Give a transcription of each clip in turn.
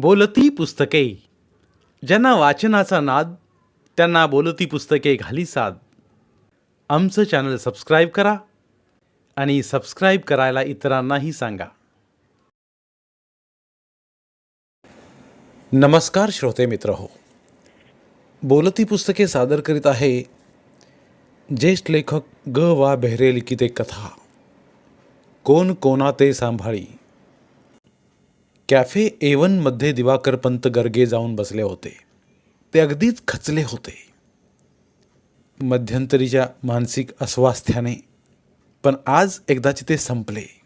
बोलती पुस्तके. ज्यांना वाचनाचा नाद त्यांना बोलती पुस्तके घाली साद. आमचं चॅनल सबस्क्राईब करा आणि सबस्क्राईब करायला इतरांनाही सांगा. नमस्कार श्रोते मित्र हो बोलती पुस्तके सादर करीत आहे ज्येष्ठ लेखक ग वा बेहरे लिखिते कथा. कोण कोणा ते सांभाळी? कॅफे एवनमध्ये दिवाकर पंत गर्गे जाऊन बसले होते. ते अगदीच खचले होते. मध्यंतरीच्या मानसिक अस्वास्थ्याने. पण आज एकदाचे ते संपले.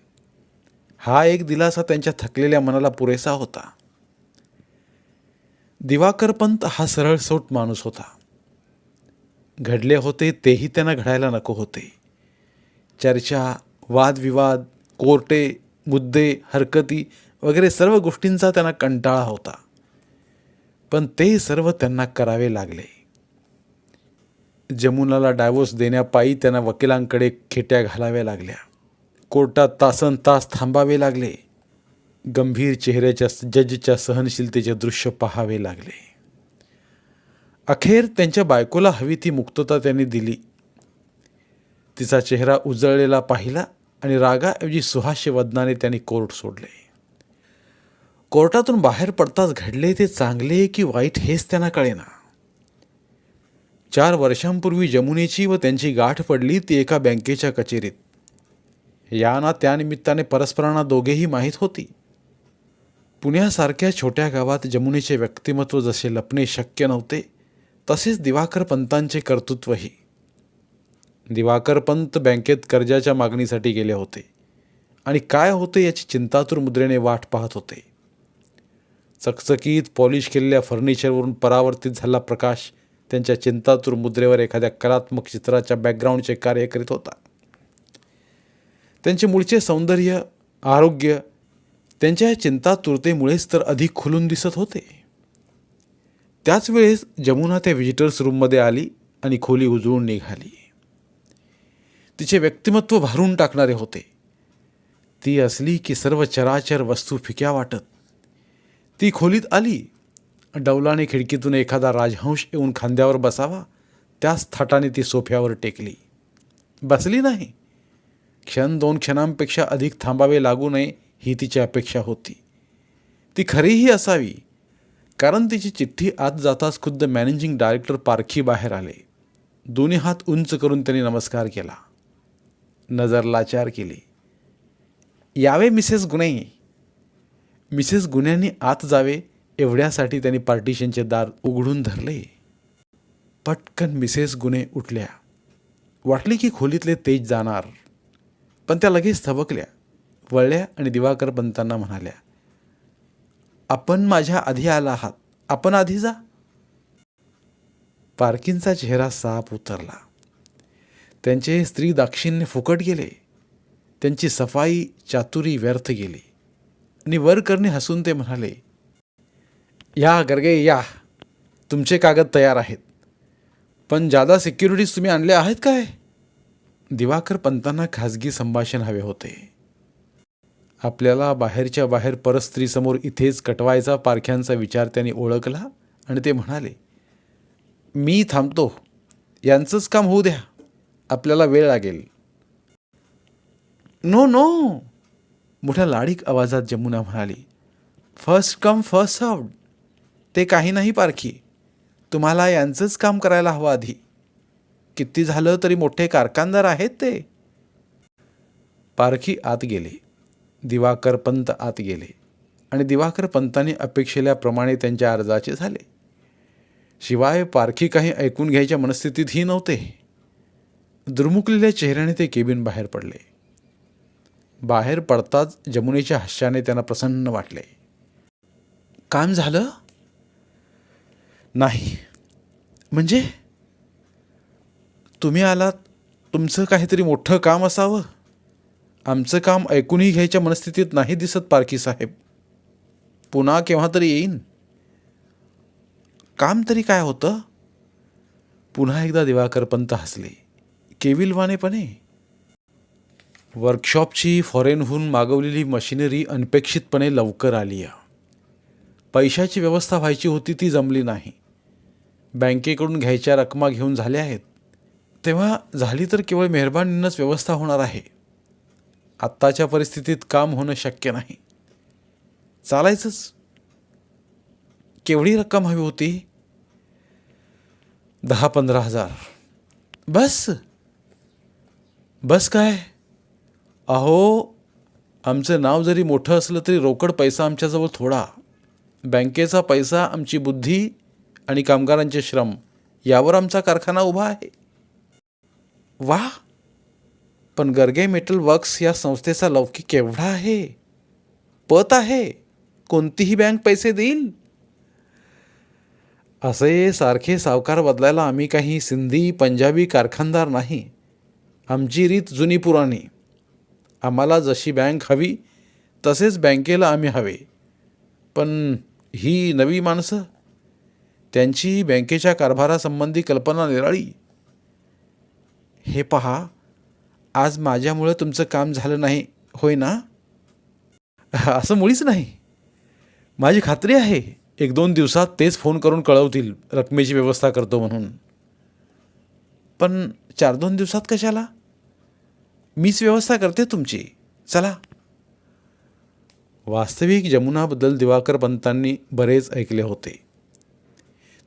हा एक दिलासा त्यांच्या थकलेल्या मनाला पुरेसा होता. दिवाकरपंत हा सरळ सोट माणूस होता. घडले होते तेही त्यांना घडायला नको होते. चर्चा वादविवाद कोर्टे मुद्दे हरकती वगैरे सर्व गोष्टींचा त्यांना कंटाळा होता. पण ते सर्व त्यांना करावे लागले. जमुनाला डायव्होर्स देण्यापायी त्यांना वकिलांकडे खेट्या घालाव्या लागल्या. कोर्टात तासन तास थांबावे लागले. गंभीर चेहऱ्याच्या जजच्या सहनशीलतेचे दृश्य पाहावे लागले. अखेर त्यांच्या बायकोला हवी ती मुक्तता त्यांनी दिली. तिचा चेहरा उजळलेला पाहिला आणि रागाऐवजी सुहास्य वदनाने त्यांनी कोर्ट सोडले. कोर्टातून बाहेर पडताच घडले ते चांगले की वाईट हेच त्यांना कळेना. चार वर्षांपूर्वी जमुनेची व त्यांची गाठ पडली ती एका बँकेच्या कचेरीत. यांना त्यानिमित्ताने परस्परांना दोघेही माहीत होती. पुण्यासारख्या छोट्या गावात जमुनेचे व्यक्तिमत्व जसे लपणे शक्य नव्हते तसेच दिवाकर पंतांचे कर्तृत्वही. दिवाकर पंत बँकेत कर्जाच्या मागणीसाठी गेले होते आणि काय होते याची चिंतातूर मुद्रेने वाट पाहत होते. चकचकीत पॉलिश केलेल्या फर्निचरवरून परावर्तित झाला प्रकाश. त्यांच्या चिंतातूर मुद्रेवर एखाद्या कलात्मक चित्राच्या बॅकग्राऊंडचे कार्य करीत होता. त्यांचे मूळचे सौंदर्य आरोग्य त्यांच्या या चिंतातुरतेमुळेच तर अधिक खुलून दिसत होते. त्याच वेळेस जमुना त्या व्हिजिटर्स रूममध्ये आली आणि खोली उजळून निघाली. तिचे व्यक्तिमत्व भारून टाकणारे होते. ती असली की सर्व चराचर वस्तू फिक्या वाटत. ती खोलीत आली. डौलाने खिडकीतून एखादा राजहंश येऊन खांद्यावर बसावा. त्याच थाटाने ती सोफ्यावर टेकली. बसली नाही. क्षण दोन क्षणांपेक्षा अधिक थांबावे लागू नये ही तिची अपेक्षा होती. ती खरीही असावी. कारण तिची चिठ्ठी आत जाताच खुद्द मॅनेजिंग डायरेक्टर पारखी बाहेर आले. दोन्ही हात उंच करून त्यांनी नमस्कार केला. नजर लाचार केली. यावे मिसेस गुणे मिसेस गुन्ह्यांनी आत जावे एवढ्यासाठी त्यांनी पार्टिशनचे दार उघडून धरले. पटकन मिसेस गुन्हे उठल्या. वाटली की खोलीतले तेज जाणार पण त्या लगेच थबकल्या वळल्या आणि दिवाकर पंतांना म्हणाल्या आपण माझ्या आधी आला आहात. आपण आधी जा. पार्किनचा चेहरा साप उतरला. त्यांचे स्त्री दाक्षिण्य फुकट गेले. त्यांची सफाई चातुरी व्यर्थ गेली. आणि वरकर्णी हसून ते म्हणाले या गर्गे या. तुमचे कागद तयार आहेत. पण जादा सिक्युरिटीज तुम्ही आणल्या आहेत काय? दिवाकर पंतांना खाजगी संभाषण हवे होते. आपल्याला बाहेरच्या बाहेर परस्त्रीसमोर इथेच कटवायचा पारख्यांचा विचार त्यांनी ओळखला आणि ते म्हणाले मी थांबतो. यांचंच काम होऊ द्या. आपल्याला वेळ लागेल. No no. मोठ्या लाडीक आवाजात जमुना म्हणाली फर्स्ट कम फर्स्ट सर्व ते काही नाही पारखी. तुम्हाला यांचंच काम करायला हवं आधी. किती झालं तरी मोठे कारखानदार आहेत ते. पारखी आत गेले. दिवाकर पंत आत गेले आणि दिवाकर पंतांनी अपेक्षेल्याप्रमाणे त्यांच्या अर्जाचे झाले. शिवाय पारखी काही ऐकून घ्यायच्या मनस्थितीतही नव्हते. दुर्मुकलेल्या चेहऱ्याने ते केबिन बाहेर पडले. बाहेर पडताच जमुनेच्या हास्याने त्यांना प्रसन्न वाटले. काम झालं? नाही. म्हणजे? तुम्ही आलात तुमचं काहीतरी मोठं काम असावं? आमचं काम ऐकूनही घ्यायच्या मनस्थितीत नाही दिसत पारखी साहेब. पुन्हा केव्हा तरी येईन. काम तरी काय होतं? पुन्हा एकदा दिवाकरपंत हसले. केविलवानेपणे वर्कशॉपची फॉरेनहून मागवलेली मशिनरी अनपेक्षितपणे लवकर आली आहे. पैशाची व्यवस्था व्हायची होती ती जमली नाही. बँकेकडून घ्यायच्या रकमा घेऊन झाल्या आहेत. तेव्हा झाली तर केवळ मेहरबानीनंच व्यवस्था होणार आहे. आत्ताच्या परिस्थितीत काम होणं शक्य नाही. चालायचंच. केवढी रक्कम हवी होती? दहा पंधरा हजार. बस. बस काय? अहो आमचं नाव जरी मोठं असलं तरी रोकड पैसा आमच्याजवळ थोडा. बँकेचा पैसा आमची बुद्धी आणि कामगारांचे श्रम यावर आमचा कारखाना उभा आहे. वा पण गर्गे मेटल वर्क्स या संस्थेचा लौकिक केवढा आहे? पत आहे. कोणतीही बँक पैसे देईल. असे सारखे सावकार बदलायला आम्ही काही सिंधी पंजाबी कारखानदार नाही. आमची रीत जुनी पुराणी. आम्हाला जशी बँक हवी तसेच बँकेला आम्ही हवे. पण ही नवी माणसं? त्यांची बँकेच्या कारभारासंबंधी कल्पना निराळी. हे पहा आज माझ्यामुळं तुमचं काम झालं नाही होय ना? असं मुळीच नाही. माझी खात्री आहे एक दोन दिवसात तेच फोन करून कळवतील रकमेची व्यवस्था करतो म्हणून. पण चार दोन दिवसात कशाला? मीच व्यवस्था करते तुमची. चला. वास्तविक जमुनाबद्दल दिवाकर पंतांनी बरेच ऐकले होते.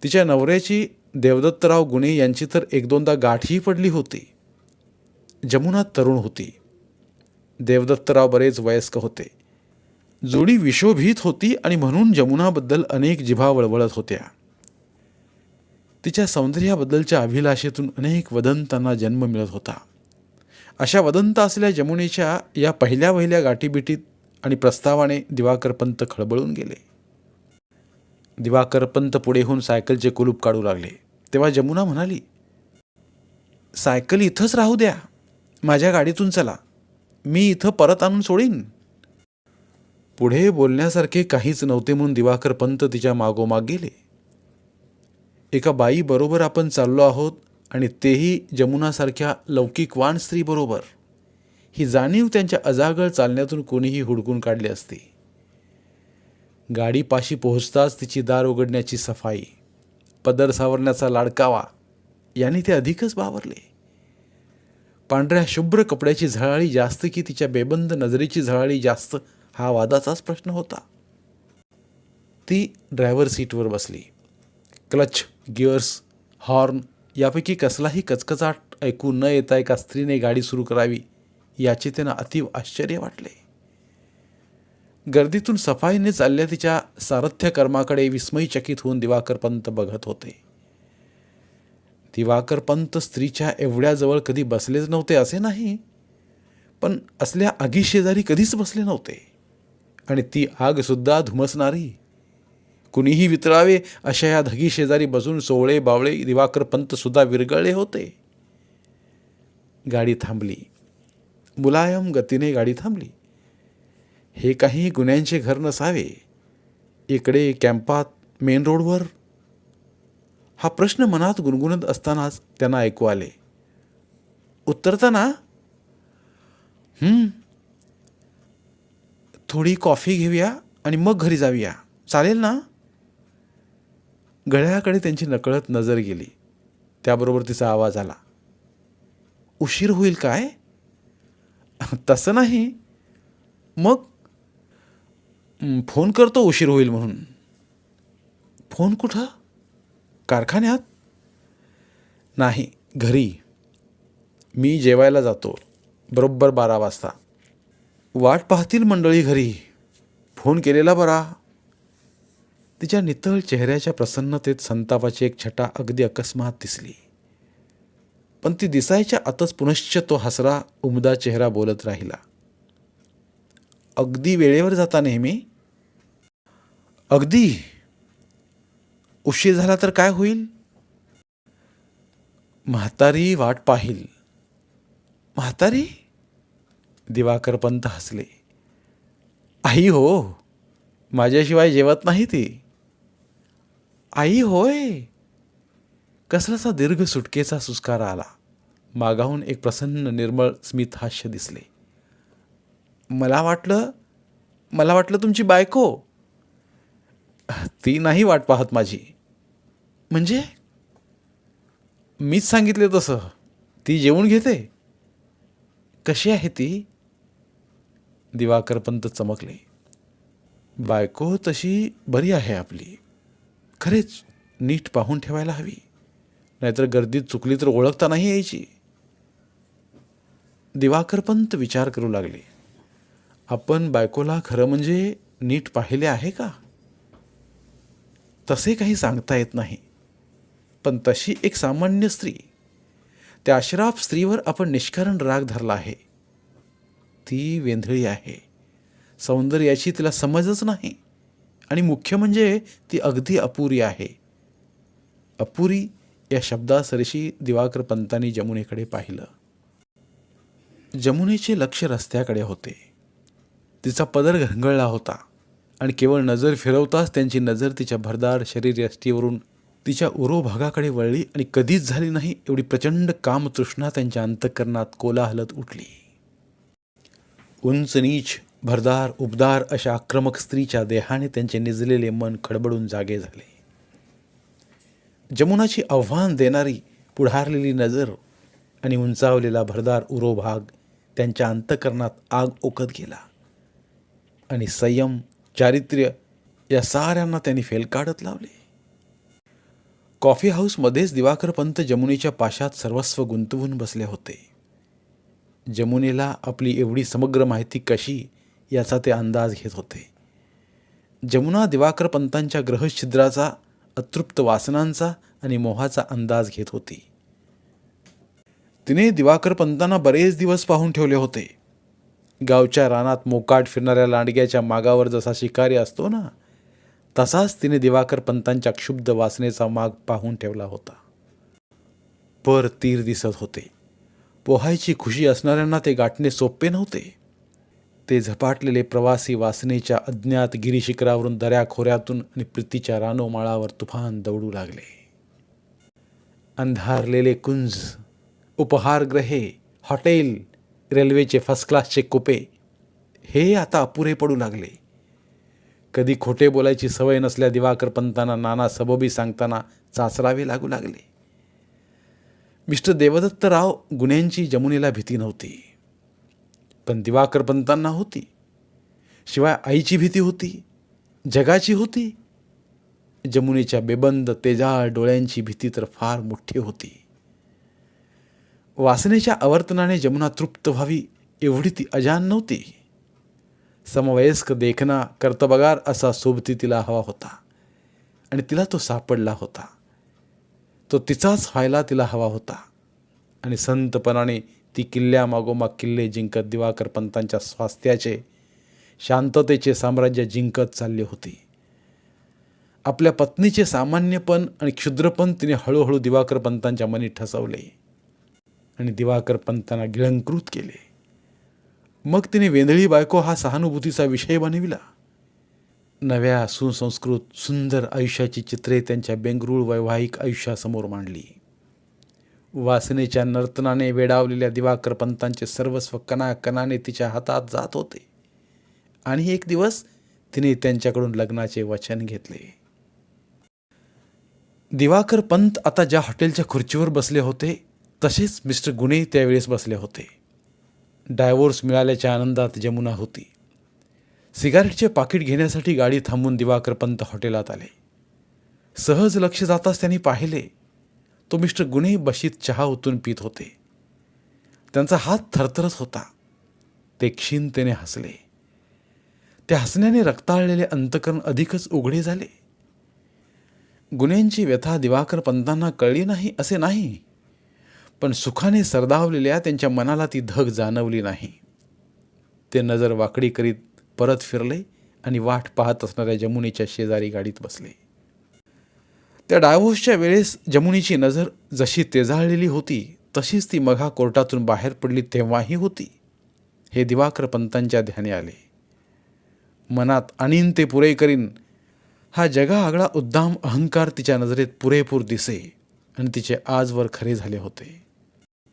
तिच्या नवऱ्याची देवदत्तराव गुणे यांची तर एक दोनदा गाठही पडली होती. जमुना तरुण होती. देवदत्तराव बरेच वयस्क होते. जोडी विशोभित होती आणि म्हणून जमुनाबद्दल अनेक जिभा वळवळत होत्या. तिच्या सौंदर्याबद्दलच्या अभिलाषेतून अनेक वदंतांना जन्म मिळत होता. अशा वदंत असलेल्या जमुनेच्या या पहिल्या वहिल्या गाठीबिटीत आणि प्रस्तावाने दिवाकरपंत खळबळून गेले. दिवाकरपंत पुढे होऊन सायकलचे कुलूप काढू लागले. तेव्हा जमुना म्हणाली सायकल इथंच राहू द्या. माझ्या गाडीतून चला. मी इथं परत आणून सोडीन. पुढे बोलण्यासारखे काहीच नव्हते म्हणून दिवाकरपंत तिच्या मागोमाग गेले. एका बाई बरोबर आपण चाललो आहोत आणि तेही जमुनासारख्या लौकिकवान स्त्रीबरोबर ही जाणीव त्यांच्या अजागळ चालण्यातून कोणीही हुडकून काढली असती. गाडीपाशी पोहोचताच तिची दार उघडण्याची सफाई पदर सावरण्याचा लाडकावा याने ते अधिकच बावरले पांढऱ्या शुभ्र कपड्याची झळाळी जास्त की तिच्या बेबंद नजरेची झळाळी जास्त हा वादाचाच प्रश्न होता. ती ड्रायव्हर सीटवर बसली. क्लच गिअर्स हॉर्न यापैकी कसलाही कचकचाट ऐकू न येता एका स्त्रीने गाडी सुरू करावी याचे त्यांना अतीव आश्चर्य वाटले. गर्दीतून सफाईने चालल्या तिच्या सारथ्य कर्माकडे विस्मयचकित होऊन दिवाकर पंत बघत होते. दिवाकर पंत स्त्रीच्या एवढ्या जवळ कधी बसलेच नव्हते असे नाही पण असल्या आगीशेजारी कधीच बसले नव्हते. आणि ती आगसुद्धा धुमसणारी कुणीही वितरावे अशा या धगी शेजारी बसून सोवळे बावळे दिवाकर पंतसुद्धा विरगळले होते. गाडी थांबली. मुलायम गतीने गाडी थांबली. हे काही गुन्ह्यांचे घर नसावे. इकडे कॅम्पात मेन रोडवर. हा प्रश्न मनात गुणगुणत असतानाच त्यांना ऐकू आले. उत्तरताना? थोडी कॉफी घेऊया आणि मग घरी जाऊया. चालेल ना? घड्याळाकडे त्यांची नकळत नजर गेली. त्याबरोबर तिचा आवाज आला. उशीर होईल काय? तसं नाही. मग फोन करतो उशीर होईल म्हणून. फोन कुठं? कारखान्यात? नाही घरी. मी जेवायला जातो. बरोबर बारा वाजता. वाट पाहतील मंडळी घरी. फोन केलेला बरा. तिच्या नितळ चेहऱ्याच्या प्रसन्नतेत संतापाची एक छटा अगदी अकस्मात दिसली. पण ती दिसायच्या आतच पुनश्च तो हसरा उमदा चेहरा बोलत राहिला. अगदी वेळेवर जाता नेहमी? अगदी? उशीर झाला तर काय होईल? म्हातारी वाट पाहिल. म्हातारी? दिवाकर पंत हसले. आई हो माझ्याशिवाय जेवत नाही ती. आई होय. कसलासा दीर्घ सुटकेचा सुस्कारा आला. मागाहून एक प्रसन्न निर्मळ स्मित हास्य दिसले. मला वाटलं मला वाटलं तुमची बायको. ती नाही वाट पाहत माझी. म्हणजे? मीच सांगितले तसं. ती जेवून घेते. कशी आहे ती? दिवाकरपंत चमकले. बायको तशी बरी आहे आपली. खरेच नीट पाहून ठेवायला हवी. नाहीतर गर्दीत चुकली तर ओळखता नाही यायची. दिवाकर पंत विचार करू लागले. आपण बायकोला खरं म्हणजे नीट पाहिले आहे का? तसे काही सांगता येत नाही. पण तशी एक सामान्य स्त्री. त्या अशराफ स्त्रीवर आपण निष्कारण राग धरला आहे. ती वेंधळी आहे. सौंदर्याची तिला समजच नाही. आणि मुख्य म्हणजे ती अगदी अपुरी आहे. अपुरी या शब्दासरशी दिवाकर पंतांनी जमुनेकडे पाहिलं. जमुनेचे लक्ष रस्त्याकडे होते. तिचा पदर घरंगळला होता आणि केवळ नजर फिरवताच त्यांची नजर तिच्या भरदार शरीरयष्टीवरून तिच्या उरो भागाकडे वळली आणि कधीच झाली नाही एवढी प्रचंड कामतृष्णा त्यांच्या अंतःकरणात कोलाहलत उठली. उंच नीच भरदार उबदार अशा आक्रमक स्त्रीच्या देहाने त्यांचे निजलेले मन खडबडून जागे झाले. जमुनाची आव्हान देणारी पुढारलेली नजर आणि उंचावलेला भरदार उरो भाग त्यांच्या अंतकरणात आग ओकत गेला. आणि संयम चारित्र्य या साऱ्यांना त्यांनी फेल काढत लावले. कॉफी हाऊसमध्येच दिवाकर पंत जमुनेच्या पाशात सर्वस्व गुंतवून बसले होते. जमुनेला आपली एवढी समग्र माहिती कशी याचा ते अंदाज घेत होते. जमुना दिवाकर पंतांच्या ग्रहछिद्राचा अतृप्त वासनांचा आणि मोहाचा अंदाज घेत होती. तिने दिवाकर पंतांना बरेच दिवस पाहून ठेवले होते. गावच्या रानात मोकाट फिरणाऱ्या लांडग्याच्या मागावर जसा शिकारी असतो ना तसाच तिने दिवाकर पंतांच्या क्षुब्ध वासनेचा माग पाहून ठेवला होता. पर तीर दिसत होते. पोहायची खुशी असणाऱ्यांना ते गाठणे सोपे नव्हते. ते झपाटलेले प्रवासी वासनेच्या अज्ञात गिरीशिखरावरून दऱ्याखोऱ्यातून आणि प्रीतीच्या रानोमाळावर तुफान दौडू लागले. अंधारलेले कुंज उपहारग्रहे हॉटेल रेल्वेचे फर्स्ट क्लासचे कुपे हे आता अपुरे पडू लागले. कधी खोटे बोलायची सवय नसल्या दिवाकर पंतांना नाना सबोबी सांगताना चाचरावे लागू लागले. मिस्टर देवदत्तराव गुन्ह्यांची जमुनेला भीती नव्हती. पण दिवाकर पंतांना होती. शिवाय आईची भीती होती जगाची होती. जमुनेच्या बेबंद तेजाळ डोळ्यांची भीती तर फार मोठी होती. वासनेच्या आवर्तनाने जमुना तृप्त व्हावी एवढी ती अजान नव्हती. समवयस्क देखना कर्तबगार असा सोबती तिला हवा होता आणि तिला तो सापडला होता. तो तिचाच व्हायला तिला हवा होता आणि संतपणाने ती किल्ल्यामागोमाग किल्ले जिंकत दिवाकर पंतांच्या स्वास्थ्याचे शांततेचे साम्राज्य जिंकत चालले होते. आपल्या पत्नीचे सामान्यपण आणि क्षुद्रपण तिने हळूहळू दिवाकर पंतांच्या मनी ठसवले आणि दिवाकर पंतांना गिळंकृत केले. मग तिने वेंधळी बायको हा सहानुभूतीचा विषय बनविला. नव्या सुसंस्कृत सुंदर आयुष्याची चित्रे त्यांच्या बेंगरूळ वैवाहिक आयुष्यासमोर मांडली. वासनेच्या नर्तनाने वेडावलेल्या दिवाकर पंतांचे सर्वस्व कणाकणाने तिच्या हातात जात होते. आणि एक दिवस तिने त्यांच्याकडून लग्नाचे वचन घेतले. दिवाकर पंत आता ज्या हॉटेलच्या खुर्चीवर बसले होते तसेच मिस्टर गुणे त्यावेळेस बसले होते. डायव्होर्स मिळाल्याच्या आनंदात जमुना होती. सिगारेटचे पाकिट घेण्यासाठी गाडी थांबून दिवाकर पंत हॉटेलात आले. सहज लक्ष जाताच त्यांनी पाहिले तो मिस्टर गुणे बशीत चहा ओतून पित होते. त्यांचा हात थरथरत होता. ते क्षीणतेने हसले. त्या हसण्याने रक्ताळलेले अंतकरण अधिकच उघडे झाले. गुन्ह्यांची व्यथा दिवाकर पंतांना कळली नाही असे नाही. पण सुखाने सरदावलेल्या त्यांच्या मनाला ती धग जाणवली नाही. ते नजर वाकडी करीत परत फिरले आणि वाट पाहत असणाऱ्या जमुनीच्या शेजारी गाडीत बसले. त्या डायव्होर्सच्या वेळेस जमुनीची नजर जशी तेजाळलेली होती तशीच ती मघा कोर्टातून बाहेर पडली तेव्हाही होती. हे दिवाकर पंतांच्या ध्यानी आले. मनात आणीन ते पुरे करीन हा जगा आगळा उद्दाम अहंकार तिच्या नजरेत पुरेपूर दिसे आणि तिचे आजवर खरे झाले होते.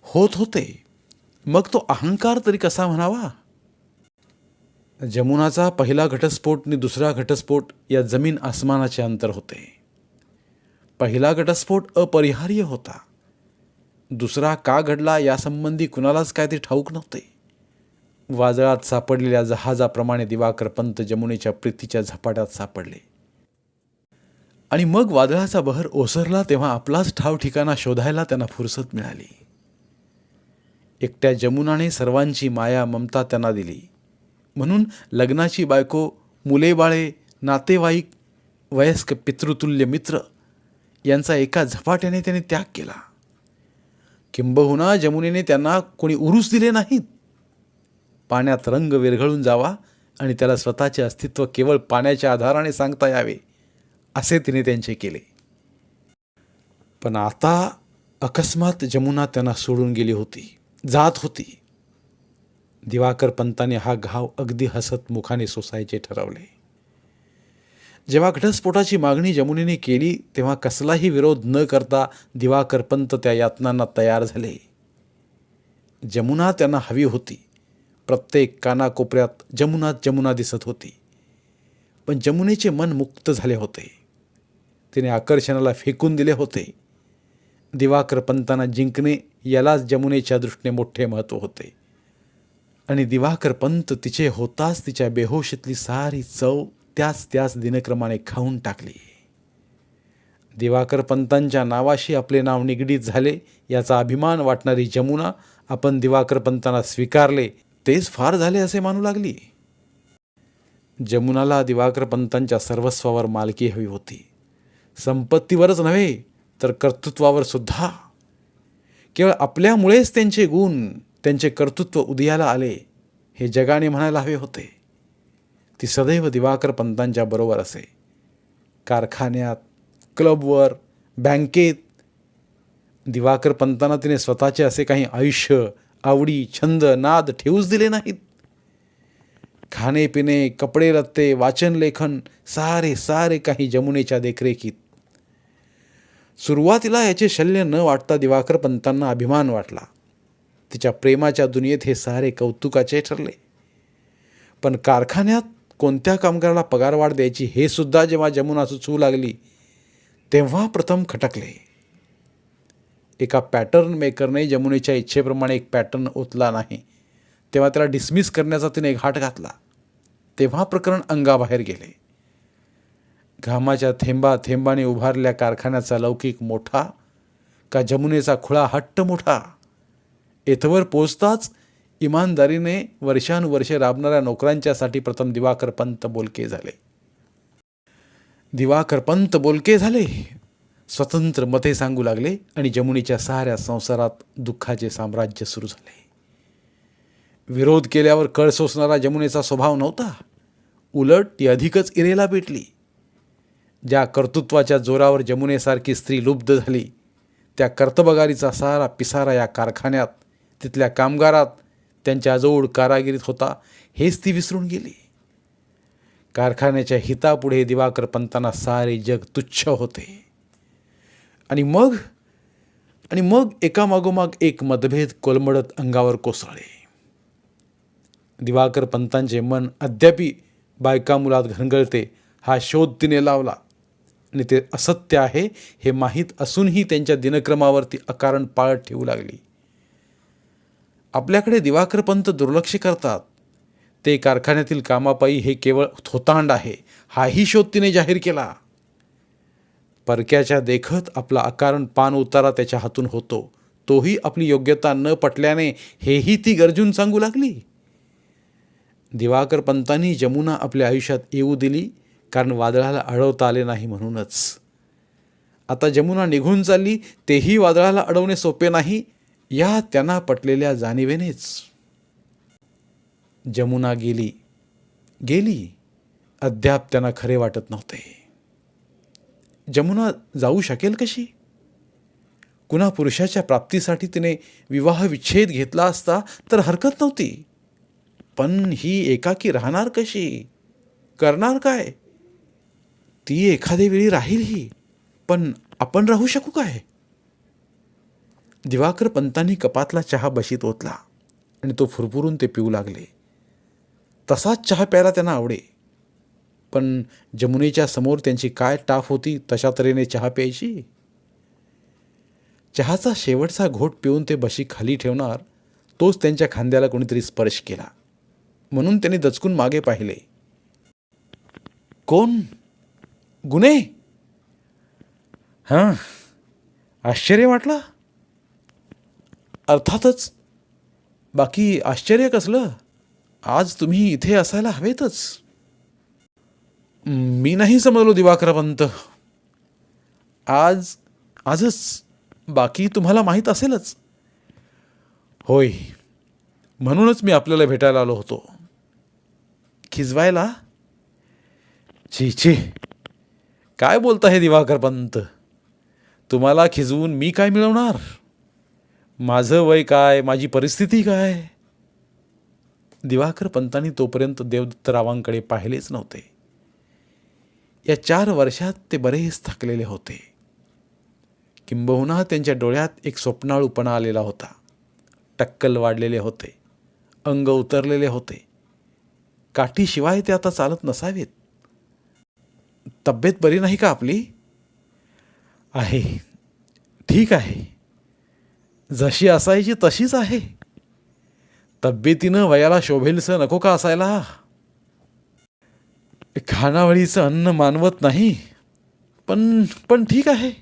होत होते. मग तो अहंकार तरी कसा म्हणावा? जमुनाचा पहिला घटस्फोट आणि दुसरा घटस्फोट या जमीन आसमानाचे अंतर होते. पहिला घटस्फोट अपरिहार्य होता. दुसरा का घडला यासंबंधी कुणालाच काय ते ठाऊक नव्हते. वादळात सापडलेल्या जहाजाप्रमाणे दिवाकर पंत जमुनेच्या प्रीतीच्या झपाट्यात सापडले. आणि मग वादळाचा बहर ओसरला तेव्हा आपलाच ठाव ठिकाणा शोधायला त्यांना फुरसत मिळाली. एकट्या जमुनाने सर्वांची माया ममता त्यांना दिली. म्हणून लग्नाची बायको मुले बाळे नातेवाईक वयस्क पितृतुल्य मित्र यांचा एका झपाट्याने त्याने त्याग केला. किंबहुना जमुनेने त्यांना कोणी उरूस दिले नाहीत. पाण्यात रंग विरघळून जावा आणि त्याला स्वतःचे अस्तित्व केवळ पाण्याच्या आधाराने सांगता यावे असे तिने त्यांचे केले. पण आता अकस्मात जमुना त्यांना सोडून गेली होती जात होती. दिवाकर पंताने हा घाव अगदी हसत मुखाने सोसायचे ठरवले. जेव्हा घटस्फोटाची मागणी जमुनेने केली तेव्हा कसलाही विरोध न करता दिवाकर पंत त्या यातनांना तयार झाले. जमुना त्यांना हवी होती. प्रत्येक कानाकोपऱ्यात जमुनात जमुना दिसत होती. पण जमुनेचे मन मुक्त झाले होते. तिने आकर्षणाला फेकून दिले होते. दिवाकर पंतांना जिंकणे यालाच जमुनेच्या दृष्टीने मोठे महत्त्व होते. आणि दिवाकर पंत तिचे होताच तिच्या बेहोशीतली सारी चव त्याच त्याच दिनक्रमाने खाऊन टाकली. दिवाकर पंतांच्या नावाशी आपले नाव निगडीत झाले याचा अभिमान वाटणारी जमुना आपण दिवाकर पंतांना स्वीकारले तेच फार झाले असे मानू लागली. जमुनाला दिवाकर पंतांच्या सर्वस्वावर मालकी हवी होती. संपत्तीवरच नव्हे तर कर्तृत्वावर सुद्धा. केवळ आपल्यामुळेच त्यांचे गुण त्यांचे कर्तृत्व उदयाला आले हे जगाने म्हणायला हवे होते. ती सदैव दिवाकर पंतांच्या बरोबर असे. कारखान्यात क्लबवर बँकेत. दिवाकर पंतांना तिने स्वतःचे असे काही आयुष्य आवडी छंद नाद ठेवूच दिले नाहीत. खाणे पिणे कपडे रत्ते वाचन लेखन सारे सारे काही जमुनेच्या देखरेखीत. सुरुवातीला याचे शल्य न वाटता दिवाकर पंतांना अभिमान वाटला. तिच्या प्रेमाच्या दुनियेत हे सारे कौतुकाचे ठरले. पण कारखान्यात कोणत्या कामगाराला पगारवाढ द्यायची हे सुद्धा जेव्हा जमुना सुचवू लागली तेव्हा प्रथम खटकले. एका पॅटर्न मेकरने जमुनेच्या इच्छेप्रमाणे एक पॅटर्न ओतला नाही. तेव्हा त्याला डिसमिस करण्याचा तिने घाट घातला. तेव्हा प्रकरण अंगाबाहेर गेले. घामाच्या थेंबा थेंबाने उभारल्या कारखान्याचा लौकिक मोठा का जमुनेचा खुळा हट्ट मोठा? येथवर पोचताच इमानदारीने वर्षानुवर्षे राबणाऱ्या नोकरांच्यासाठी प्रथम दिवाकर पंत बोलके झाले. दिवाकर पंत बोलके झाले. स्वतंत्र मते सांगू लागले आणि जमुनीच्या साऱ्या संसारात दुःखाचे साम्राज्य सुरू झाले. विरोध केल्यावर कळ सोसणारा जमुनेचा स्वभाव नव्हता. उलट ती अधिकच इरेला पेटली. ज्या कर्तृत्वाच्या जोरावर जमुनेसारखी स्त्री लुब्ध झाली त्या कर्तबगारीचा सारा पिसारा या कारखान्यात तिथल्या कामगारात त्यांच्या आजोड कारागिरीत होता हेच ती विसरून गेली. कारखान्याच्या हितापुढे दिवाकर पंतांना सारे जग तुच्छ होते. आणि मग आणि मग एकामागोमाग एक मतभेद कोलमडत अंगावर कोसळले. दिवाकर पंतांचे मन अद्यापी बायका मुलात घनगळते हा शोध तिने लावला. आणि ते असत्य आहे हे माहीत असूनही त्यांच्या दिनक्रमावरती अकारण पाळत ठेवू लागली. आपल्याकडे दिवाकरपंत दुर्लक्ष करतात. ते कारखान्यातील कामापायी हे केवळ थोतांड आहे. हाही शोध तिने जाहीर केला. परक्याच्या देखत आपला अकारण पान उतारा त्याच्या हातून होतो. तोही आपली योग्यता न पटल्याने हेही ती गरजून सांगू लागली. दिवाकर पंतांनी जमुना आपल्या आयुष्यात येऊ दिली कारण वादळाला अडवता आले नाही म्हणूनच. आता जमुना निघून चालली तेही वादळाला अडवणे सोपे नाही या त्यांना पटलेल्या जाणीवेनेच जमुना गेली. गेली. अद्याप त्यांना खरे वाटत नव्हते. जमुना जाऊ शकेल कशी? कुणा पुरुषाच्या प्राप्तीसाठी तिने विवाह विच्छेद घेतला असता तर हरकत नव्हती. पण ही एकाकी राहणार कशी? करणार काय? ती एखाद्या वेळी राहील ही. पण आपण राहू शकू काय? दिवाकर पंतांनी कपातला चहा बशीत ओतला आणि तो फुरफुरून ते पिऊ लागले. तसाच चहा प्यायला त्यांना आवडे. पण जमुनेच्या समोर त्यांची काय टाफ होती तशा तऱ्हेने चहा प्यायची? चहाचा शेवटचा घोट पिऊन ते बशी खाली ठेवणार तोच त्यांच्या खांद्याला कोणीतरी स्पर्श केला. म्हणून त्यांनी दचकून मागे पाहिले. कोण? गुन्हे? हां आश्चर्य वाटलं. अर्थातच? बाकी आश्चर्य कसलं? आज तुम्ही इथे असायला हवेतच. मी नाही समजलो दिवाकरपंत. आज आजच. बाकी तुम्हाला माहीत असेलच. होय म्हणूनच मी आपल्याला भेटायला आलो होतो. खिजवायला? छी छी. काय बोलता हे दिवाकरपंत? तुम्हाला खिजवून मी काय मिळवणार? माझं वय काय? माझी परिस्थिती काय? दिवाकर पंतांनी तोपर्यंत देवदत्तरावांकडे पाहिलेच नव्हते. या चार वर्षात ते बरेच थकलेले होते. किंबहुना त्यांच्या डोळ्यात एक स्वप्नाळूपणा आलेला होता. टक्कल वाढलेले होते. अंग उतरलेले होते. काठीशिवाय ते आता चालत नसावेत. तब्येत बरी नाही का आपली? आहे. ठीक आहे. जशी असायची तशीच आहे. तब्येतीनं वयाला शोभेलसं नको का असायला? खानावळीचं अन्न मानवत नाही. पण पण ठीक आहे.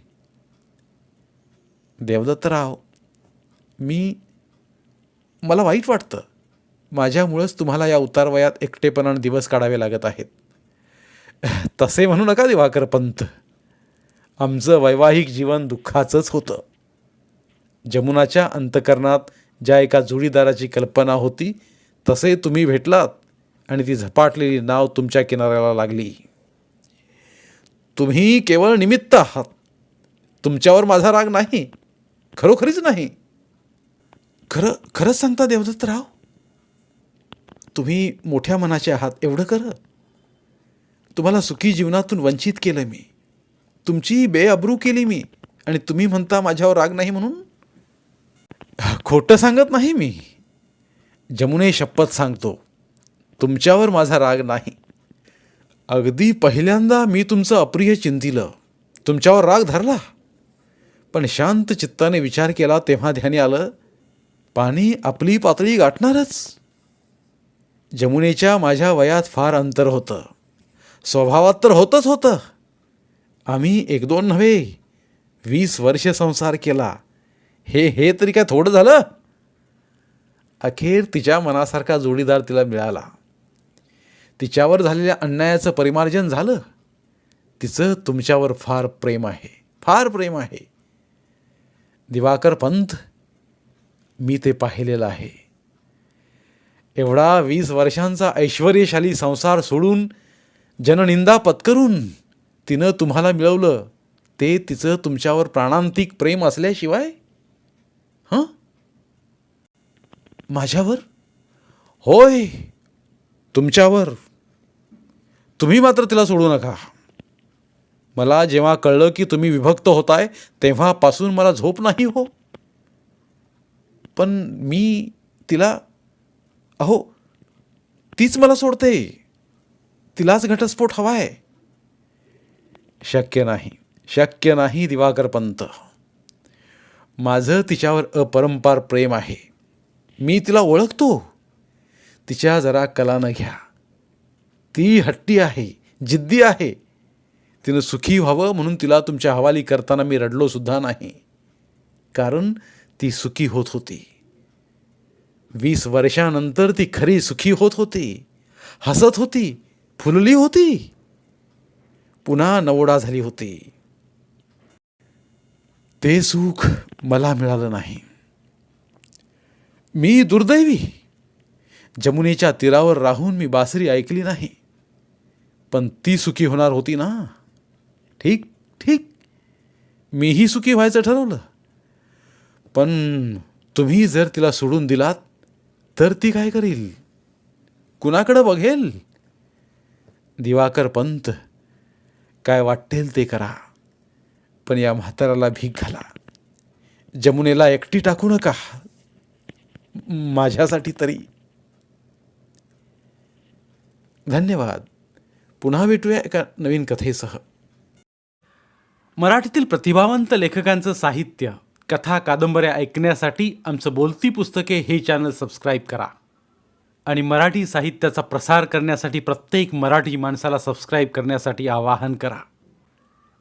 देवदत्तराव मी मला वाईट वाटतं. माझ्यामुळंच तुम्हाला या उतारवयात एकटेपणानं दिवस काढावे लागत आहेत. तसे म्हणू नका दिवाकर पंत आमचं वैवाहिक जीवन दुःखाचंच होतं. जमुनाच्या अंतकरणात ज्या एका जोडीदाराची कल्पना होती तसे तुम्ही भेटलात आणि ती झपाटलेली नाव तुमच्या किनाऱ्याला लागली. तुम्ही केवळ निमित्त आहात. तुमच्यावर माझा राग नाही. खरोखरीच नाही. खरं खरंच सांगता देवदत्तराव तुम्ही मोठ्या मनाचे आहात एवढं खरं? तुम्हाला सुखी जीवनातून वंचित केलं मी. तुमची बेअब्रू केली मी. आणि तुम्ही म्हणता माझ्यावर राग नाही म्हणून? खोटं सांगत नाही मी. जमुने शपथ सांगतो तुमच्यावर माझा राग नाही. अगदी पहिल्यांदा मी तुमचं अप्रिय चिंतिलं. तुमच्यावर राग धरला. पण शांत चित्ताने विचार केला तेव्हा ध्यानी आलं पाणी आपली पातळी गाठणारच. जमुनेच्या माझ्या वयात फार अंतर होतं. स्वभावात तर होतंच होतं. आम्ही एक दोन नव्हे वीस वर्ष संसार केला. हे हे तरी काय थोडं झालं? अखेर तिच्या मनासारखा जोडीदार तिला मिळाला. तिच्यावर झालेल्या अन्यायाचं परिमार्जन झालं. तिचं तुमच्यावर फार प्रेम आहे. फार प्रेम आहे. दिवाकर पंत मी ते पाहिलेलं आहे. एवढा वीस वर्षांचा ऐश्वर्यशाली संसार सोडून जननिंदा पत्करून तिनं तुम्हाला मिळवलं ते तिचं तुमच्यावर प्राणांतिक प्रेम असल्याशिवाय हां? माझ्यावर? होय तुमच्यावर. तुम्ही मात्र तिला सोडू नका. मला जेव्हा कळलं की तुम्ही विभक्त होताय तेव्हापासून मला झोप नाही हो. पण मी तिला अहो तीच मला सोडते. तिलाच घटस्फोट हवा आहे शक्य नाही शक्य नाही दिवाकर पंत माझं तिच्यावर अपरंपार प्रेम आहे. मी तिला ओळखतो. तिच्या जरा कलानं घ्या. ती हट्टी आहे जिद्दी आहे. तिनं सुखी व्हावं म्हणून तिला तुमच्या हवाली करताना मी रडलोसुद्धा नाही. कारण ती सुखी होत होती. वीस वर्षानंतर ती खरी सुखी होत होती. हसत होती फुलली होती. पुन्हा नवोडा झाली होती. ते सुख मला मिळालं नाही. मी दुर्दैवी. जमुनेच्या तीरावर राहून मी बासरी ऐकली नाही. पण ती सुखी होणार होती ना? ठीक ठीक. मीही सुखी व्हायचं ठरवलं. पण तुम्ही जर तिला सोडून दिलात तर ती काय करील? कुणाकडं बघेल? दिवाकर पंत काय वाटेल ते करा. पण या म्हाताराला भीक घाला. जमुनेला एकटी टाकू नका. माझ्यासाठी तरी. धन्यवाद. पुन्हा भेटूया एका नवीन कथेसह. मराठीतील प्रतिभावंत लेखकांचं साहित्य कथा कादंबऱ्या ऐकण्यासाठी आमचं बोलती पुस्तके हे चॅनल सबस्क्राईब करा. आणि मराठी साहित्याचा प्रसार करण्यासाठी प्रत्येक मराठी माणसाला सबस्क्राईब करण्यासाठी आवाहन करा.